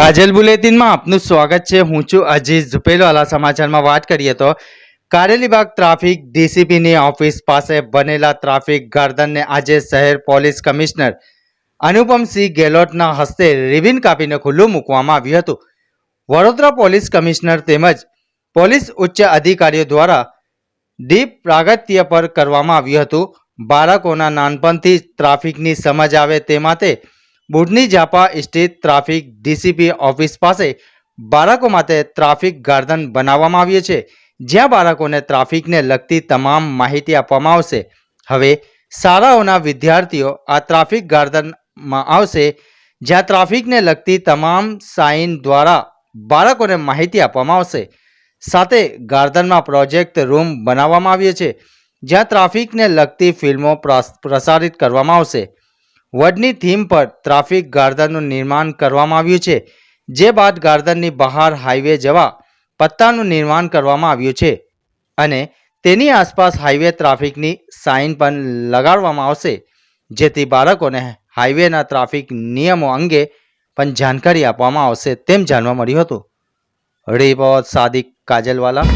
કાજલ બુલેટિનમાં આપનું સ્વાગત છે. હું છું અજીત ઝુપેલવાલા સમાચારમાં વાત કરીએ તો કારેલીબાગ ટ્રાફિક ડીસીપીની ઓફિસ પાસે બનેલા ટ્રાફિક ગાર્ડનને આજે શહેર પોલીસ કમિશનર અનુપમસિંહ ગેહલોતના હસ્તે રિબિન કાપીને ખુલ્લું મૂકવામાં આવ્યું હતું. વડોદરા પોલીસ કમિશનર તેમજ પોલીસ ઉચ્ચ અધિકારીઓ દ્વારા દીપ પ્રાગત્ય પર કરવામાં આવ્યું હતું. બાળકોના નાનપણથી ટ્રાફિકની સમજ આવે તે માટે બુડની જાપા સ્ટેટ ટ્રાફિક ડીસીપી ઓફિસ પાસે બાળકો માટે ટ્રાફિક ગાર્ડન બનાવવામાં આવ્યું છે, જ્યાં બાળકોને ટ્રાફિકને લગતી તમામ માહિતી આપવામાં આવશે. હવે શાળાઓના વિદ્યાર્થીઓ આ ટ્રાફિક ગાર્ડનમાં આવશે, જ્યાં ટ્રાફિકને લગતી તમામ સાઇન દ્વારા બાળકોને માહિતી આપવામાં આવશે. સાથે ગાર્ડનમાં પ્રોજેક્ટ રૂમ બનાવવામાં આવ્યો છે, જ્યાં ટ્રાફિકને લગતી ફિલ્મો પ્રસ- પ્રસારિત કરવામાં આવશે. વડની થીમ પર ટ્રાફિક ગાર્ડનનું નિર્માણ કરવામાં આવ્યું છે, જે બાદ ગાર્ડનની બહાર હાઈવે જવા પત્તાનું નિર્માણ કરવામાં આવ્યું છે અને તેની આસપાસ હાઈવે ટ્રાફિકની સાઇન પણ લગાડવામાં આવશે, જેથી બાળકોને હાઈવેના ટ્રાફિક નિયમો અંગે પણ જાણકારી આપવામાં આવશે તેમ જાણવા મળ્યું હતું. રિપોર્ટ સાદિક કાજલવાલા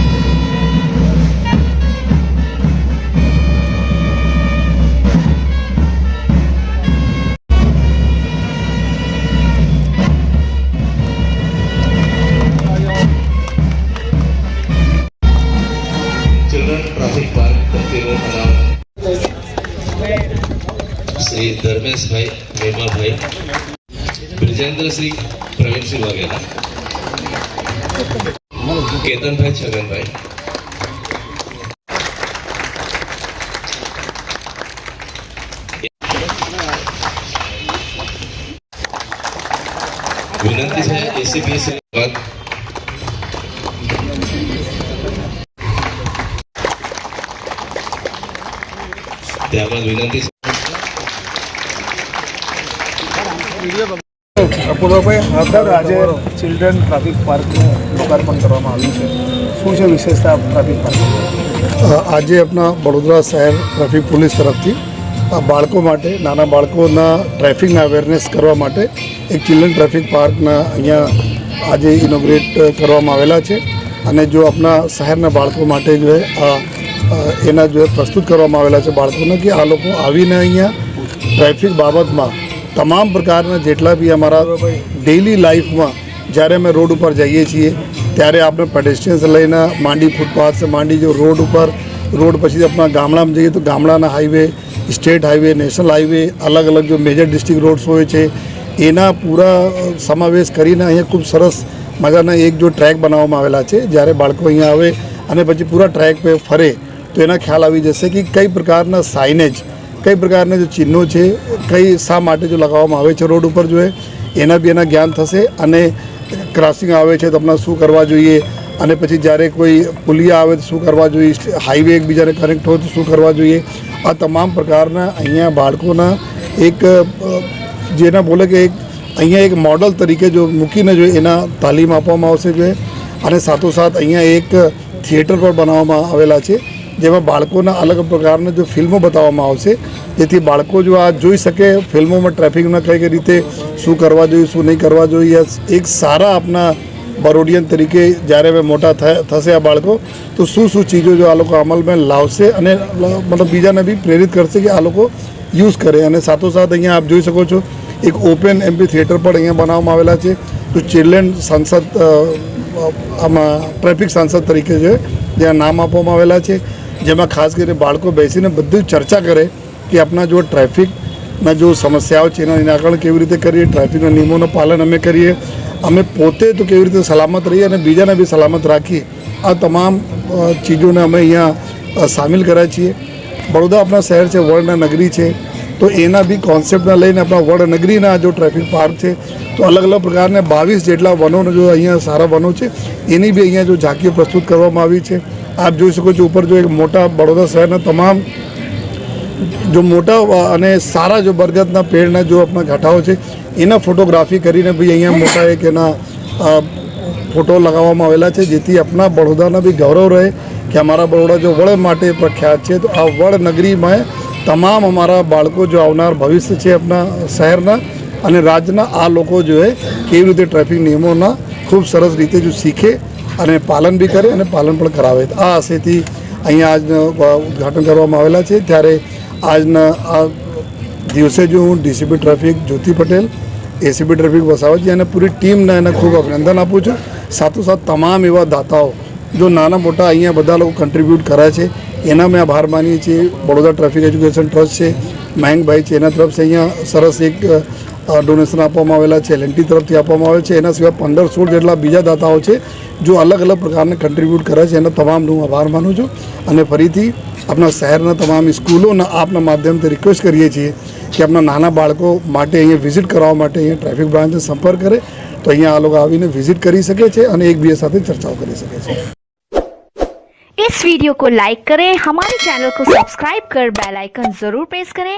શ્રી ધર્મેશભાઈ મેમાભાઈ બ્રિજેન્દ્રસિંહ પ્રવીણસિંહ વગેરે કેતનભાઈ છગનભાઈ વિનંતી છે એસીપીએસી વાત ત્યારબાદ વિનંતી છે અપૂર્વભાઈ હા આજે ચિલ્ડ્રન ટ્રાફિક પાર્કનું લોકાર્પણ કરવામાં આવ્યું છે. શું છે વિશેષતા ટ્રાફિક પાર્ક આજે આપણા વડોદરા શહેર ટ્રાફિક પોલીસ તરફથી આ બાળકો માટે નાના બાળકોના ટ્રાફિકના અવેરનેસ કરવા માટે એક ચિલ્ડ્રન ટ્રાફિક પાર્કના અહીંયા આજે ઇનોગ્રેટ કરવામાં આવેલા છે. અને જો આપણા શહેરના બાળકો માટે જો એના જો પ્રસ્તુત કરવામાં આવેલા છે બાળકોને કે આ લોકો આવીને અહીંયા ટ્રાફિક બાબતમાં તમામ પ્રકારના જેટલા બી અમારા ડેઇલી લાઈફમાં જ્યારે અમે રોડ ઉપર જઈએ છીએ, ત્યારે આપણે પેડેસ્ટ્રિયન્સ લઈને માંડી ફૂટપાથ માંડી જો રોડ ઉપર, રોડ પછી આપણા ગામડામાં જઈએ તો ગામડાના highway state highway national highway અલગ અલગ જો મેજર ડિસ્ટ્રિક્ટ રોડ્સ હોય છે, એના પૂરા સમાવેશ કરીને અહીંયા ખૂબ સરસ મજાના એક જો ટ્રેક બનાવવામાં આવેલા છે, જ્યારે બાળકો અહીંયા આવે અને પછી પૂરા ટ્રેક પે ફરે, તો એના ખ્યાલ આવી જશે કે કઈ પ્રકારના સાઇનેજ કઈ પ્રકારના જે ચિહ્નો છે, કઈ શા માટે જો લગાવવામાં આવે છે રોડ ઉપર જોઈએ એના બી એના જ્ઞાન થશે અને ક્રોસિંગ આવે છે તો આપણે શું કરવા જોઈએ? અને પછી જ્યારે કોઈ પુલિયા આવે તો શું કરવા જોઈએ? હાઈવે એકબીજાને કનેક્ટ હોય તો શું કરવા જોઈએ? આ તમામ પ્રકારના અહીંયા બાળકોના એક, જેના બોલે કે એક અહીંયા એક મોડલ તરીકે જો મૂકીને જો એના તાલીમ આપવામાં આવશે જોઈએ અને સાથોસાથ અહીંયા એક થિયેટર પણ બનાવવામાં આવેલા છે. જેમાં બાળકોના અલગ પ્રકારના જો ફિલ્મો બતાવવામાં આવશે, જેથી બાળકો જો આ જોઈ શકે ફિલ્મોમાં ટ્રાફિકના કઈ કઈ રીતે શું કરવા જોઈએ, શું નહીં કરવા જોઈએ એક સારા આપના બરોડિયન તરીકે જ્યારે હવે મોટા થશે આ બાળકો, તો શું શું ચીજો જો આ લોકો અમલમાં લાવશે અને મતલબ બીજાને બી પ્રેરિત કરશે કે આ લોકો યુઝ કરે. અને સાથોસાથ અહીંયા આપ જોઈ શકો છો, એક ઓપન એમપી થિયેટર પણ અહીંયા બનાવવામાં આવેલા છે, તો ચિલ્ડ્રન સાંસદ આમાં ટ્રાફિક સાંસદ તરીકે છે, જ્યાં નામ આપવામાં આવેલા છે. જેમાં ખાસ કરીને બાળકો બેસીને બધું ચર્ચા કરે કે આપણા જો ટ્રાફિકના જો સમસ્યાઓ છે, એના નિરાકરણ કેવી રીતે કરીએ ટ્રાફિકના નિયમોનું પાલન અમે કરીએ, અમે પોતે તો કેવી રીતે સલામત રહીએ અને બીજાને બી સલામત રાખીએ, આ તમામ ચીજોને અમે અહીંયા સામેલ કર્યા છીએ. બરોડા આપણા શહેર છે વર્લ્ડના નગરી છે, તો એના બી કોન્સેપ્ટના લઈને આપણા વર્લ્ડ નગરીના જો ટ્રાફિક પાર્ક છે, તો અલગ અલગ પ્રકારના બાવીસ જેટલા વનોનો જો અહીંયા સારા વનો છે, એની બી અહીંયા જો ઝાંકીઓ પ્રસ્તુત કરવામાં આવી છે. આપ જોઈ શકો છો ઉપર જો એક મોટા બડોદા શહેરના તમામ જો મોટા અને સારા જો બરગદના પેડના જો આપણા ઘાટાઓ છે, એના ફોટોગ્રાફી કરીને બી અહીંયા મોટા એક એના ફોટો લગાવવામાં આવેલા છે, જેથી આપણા બડોદાના બી ગૌરવ રહે કે અમારા બરોડા જો વડ માટે પ્રખ્યાત છે, તો આ વડ નગરીમાં તમામ અમારા બાળકો જો આવનાર ભવિષ્ય છે આપણા શહેરના અને રાજ્યના આ લોકો જો એ કેવી રીતે ટ્રાફિક નિયમોના ખૂબ સરસ રીતે જો શીખે અને પાલન બી કરે અને પાલન પણ કરાવે. આ આશયથી અહીંયા આજનો ઉદ્ઘાટન કરવામાં આવેલા છે. ત્યારે આજના આ દિવસે જો હું DCP traffic, Jyoti Patel ACP traffic વસાવતજી અને પૂરી ટીમને એને ખૂબ અભિનંદન આપું છું. સાથોસાથ તમામ એવા દાતાઓ જો નાના મોટા અહીંયા બધા લોકો કન્ટ્રીબ્યુટ કરે છે, એના મેં આભાર માનીએ છીએ. બડોદા ટ્રાફિક એજ્યુકેશન ટ્રસ્ટ છે મહેંગભાઈ છે એના તરફથી અહીંયા સરસ એક ડોનેશન આપવામાં આવેલા છે એલએનટી તરફથી આપવામાં આવે છે એના સિવાય પંદર સોળ જેટલા બીજા દાતાઓ છે જો અલગ અલગ પ્રકારના કન્ટ્રીબ્યુટ કરે છે એના તમામનો હું આભાર માનું છું અને ફરીથી આપણા શહેરના તમામ સ્કૂલોના આપના માધ્યમથી રિક્વેસ્ટ કરીએ છીએ કે આપણા નાના બાળકો માટે અહીંયા વિઝિટ કરવા માટે અહીંયા ટ્રાફિક બ્રાન્ચનો સંપર્ક કરે તો અહીંયા આ લોકો આવીને વિઝિટ કરી શકે છે અને એકબીજા સાથે ચર્ચાઓ કરી શકે છે इस वीडियो को लाइक करें हमारे चैनल को सब्सक्राइब कर बेल आइकन जरूर प्रेस करें